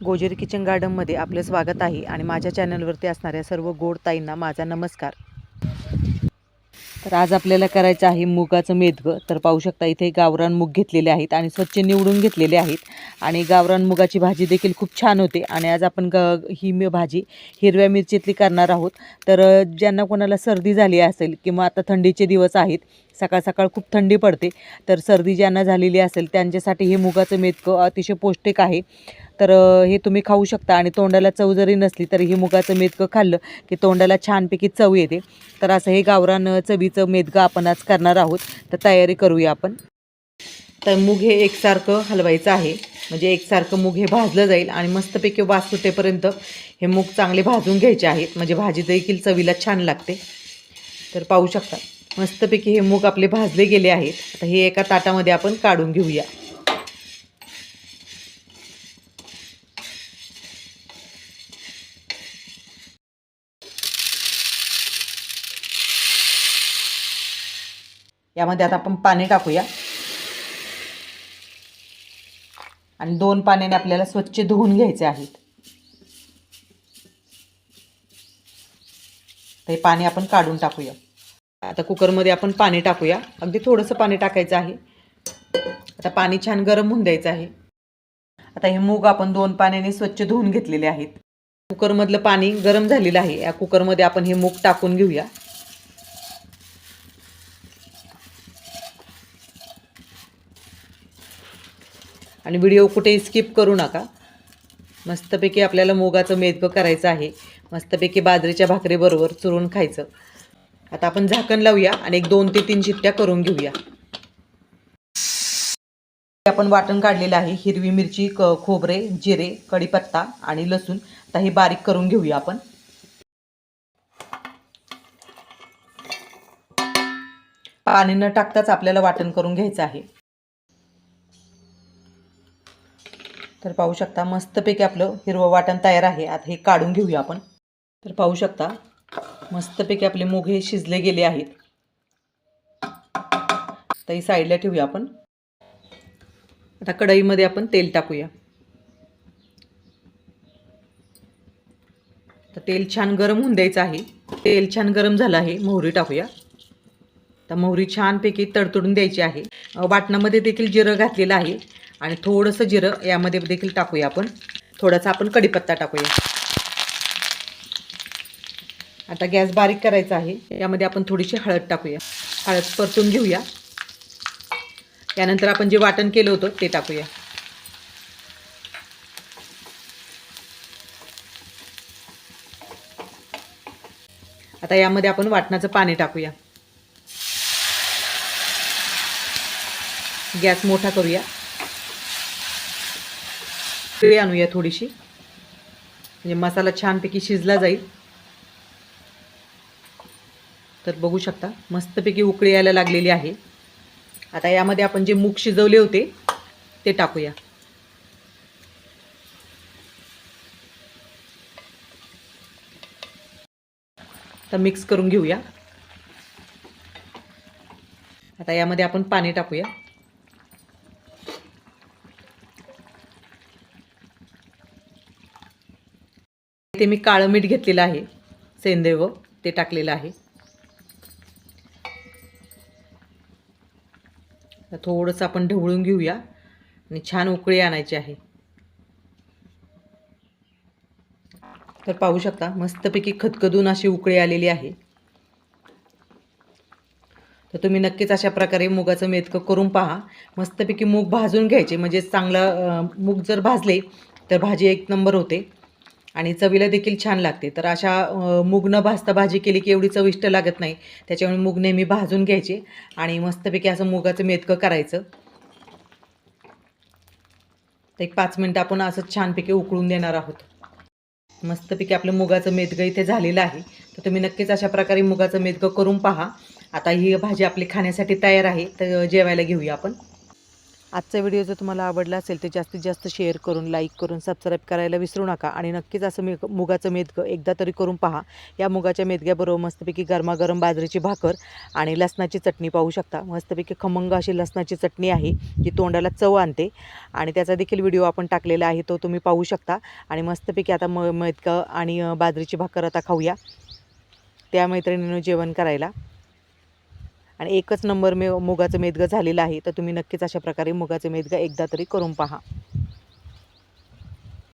गोजेरी kitchen गार्डनमध्ये आपलं स्वागत आहे आणि माझ्या चॅनलवरती असणाऱ्या सर्व गोड ताईंना माझा नमस्कार. तर आज आपल्याला करायचं आहे मुगाचं मेदगं. तर पाहू शकता इथे गावरान मूग घेतलेले आहेत आणि स्वच्छ निवडून घेतलेले आहेत. आणि गावरान मुगाची भाजी देखील खूप छान होते. आणि आज आपण ग ही मी भाजी हिरव्या मिरचीतली करणार आहोत. तर ज्यांना कोणाला सर्दी झाली असेल किंवा आता थंडीचे दिवस आहेत सकाळ सकाळ खूप थंडी पडते तर सर्दी ज्यांना झालेली असेल त्यांच्यासाठी हे मुगाचं मेदकं अतिशय पौष्टिक आहे. तर हे तुम्ही खाऊ शकता आणि तोंडाला चव जरी नसली तरी हे मुगाचं मेदकं खाल्लं की तोंडाला छानपैकी चव येते. तर असं हे गावरान चवीचं मेदकं आपण आज करणार आहोत. तर तयारी करूया आपण. तर मूग हे एकसारखं हलवायचं आहे. म्हणजे एकसारखं मूग हे भाजलं जाईल आणि मस्तपैकी वास सुटेपर्यंत हे मूग चांगले भाजून घ्यायचे आहेत. म्हणजे भाजी देखील चवीला छान लागते. तर पाहू शकता. मस्तपैकी हे मूग आपले भाजले गेले आहेत. आता हे एका ताटामध्ये आपण काढून घेऊया. यामध्ये आता आपण पाणी टाकूया. आणि दोन पाण्याने आपल्याला स्वच्छ धुवून घ्यायचे आहेत. तर हे पाणी आपण काढून टाकूया. आता कुकरमध्ये आपण पाणी टाकूया. अगदी थोडंसं पाणी टाकायचं आहे. आता पाणी छान गरम होऊन द्यायचं आहे. आता हे मूग आपण दोन पाण्याने स्वच्छ धुवून घेतलेले आहेत. कुकरमधलं पाणी गरम झालेलं आहे. या कुकरमध्ये आपण हे मूग टाकून घेऊया. आणि व्हिडिओ कुठेही स्किप करू नका. मस्तपैकी आपल्याला मुगाचं मेदकं करायचं आहे. मस्तपैकी बाजरीच्या भाकरीबरोबर चुरून खायचं. आता आपण झाकण लावूया आणि एक दोन ते तीन शिट्ट्या करून घेऊया. आपण वाटण काढलेलं आहे. हिरवी मिरची क खोबरे जिरे कढीपत्ता आणि लसूण. आता हे बारीक करून घेऊया आपण. पाणी न टाकताच आपल्याला वाटण करून घ्यायचं आहे. तर पाहू शकता मस्तपैकी आपलं हिरवं वाटण तयार आहे. आता हे काढून घेऊया आपण. तर पाहू शकता मस्तपैकी आपले मोघे हे शिजले गेले आहेत. तर ही साईडला ठेवूया आपण. आता कढईमध्ये आपण तेल टाकूया. तर तेल छान गरम होऊन द्यायचं आहे. तेल छान गरम झालं आहे. मोहरी टाकूया. तर मोहरी छानपैकी तडतडून द्यायची आहे. वाटणामध्ये देखील जिरं घातलेलं आहे. आणि थोडंसं जिरं यामध्ये देखील टाकूया आपण. थोडासा आपण कढीपत्ता टाकूया. आता गॅस बारीक करायचा आहे. यामध्ये आपण थोडीशी हळद टाकूया. हळद परतून घेऊया. यानंतर आपण जे वाटण केलं होतं ते टाकूया. आता यामध्ये आपण वाटणाचं पाणी टाकूया. गॅस मोठा करूया. पिळी आणूया थोडीशी. म्हणजे मसाला छानपैकी शिजला जाईल. तर बघू शकता मस्तपैकी उकळी यायला लागलेली आहे. आता यामध्ये आपण जे मूग शिजवले होते ते टाकूया. तर मिक्स करून घेऊया. आता यामध्ये आपण पाणी टाकूया. ते मी काळं मीठ घेतलेलं आहे. सेंदेव ते टाकलेलं आहे. थोडंसं आपण ढवळून घेऊया आणि छान उकळी आणायची आहे. तर पाहू शकता मस्तपैकी खदखदून अशी उकळी आलेली आहे. तर तुम्ही नक्कीच अशा प्रकारे मुगाचं मेदकं करून पहा. मस्तपैकी मूग भाजून घ्यायचे. म्हणजे चांगलं मूग जर भाजले तर भाजी एक नंबर होते. आणि चवीला देखील छान लागते. तर अशा मुगनं मूग न भाजता भाजी केली की एवढी चविष्ट लागत नाही. त्याच्यामुळे मूग नेहमी भाजून घ्यायचे आणि मस्तपैकी असं मुगाचं मेदकं करायचं. तर एक पाच मिनटं आपण असं छानपैकी उकळून देणार आहोत. मस्तपैकी आपलं मुगाचं मेदगं इथे झालेलं आहे. तर तुम्ही नक्कीच अशा प्रकारे मुगाचं मेदगं करून पहा. आता ही भाजी आपली खाण्यासाठी तयार आहे. तर जेवायला घेऊया आपण. आजचा व्हिडिओ जर तुम्हाला आवडला असेल तर जास्तीत जास्त शेअर करून लाईक करून सबस्क्राईब करायला विसरू नका. आणि नक्कीच असं मी मुगाचं मेदगं एकदा तरी करून पहा. या मुगाच्या मेदग्याबरोबर मस्तपैकी गरमागरम बाजरीची भाकर आणि लसणाची चटणी पाहू शकता. मस्तपैकी खमंग अशी लसणाची चटणी आहे जी तोंडाला चव आणते. आणि त्याचा देखील व्हिडिओ आपण टाकलेला आहे तो तुम्ही पाहू शकता. आणि मस्तपैकी आता म मेदकं आणि बाजरीची भाकर आता खाऊया. त्या मैत्रिणीनं जेवण करायला. आणि एकच नंबर मे मुगाचं मेदगं झालेलं आहे तर तुम्ही नक्कीच अशा प्रकारे मुगाचं मेदगं एकदा तरी करून पहा.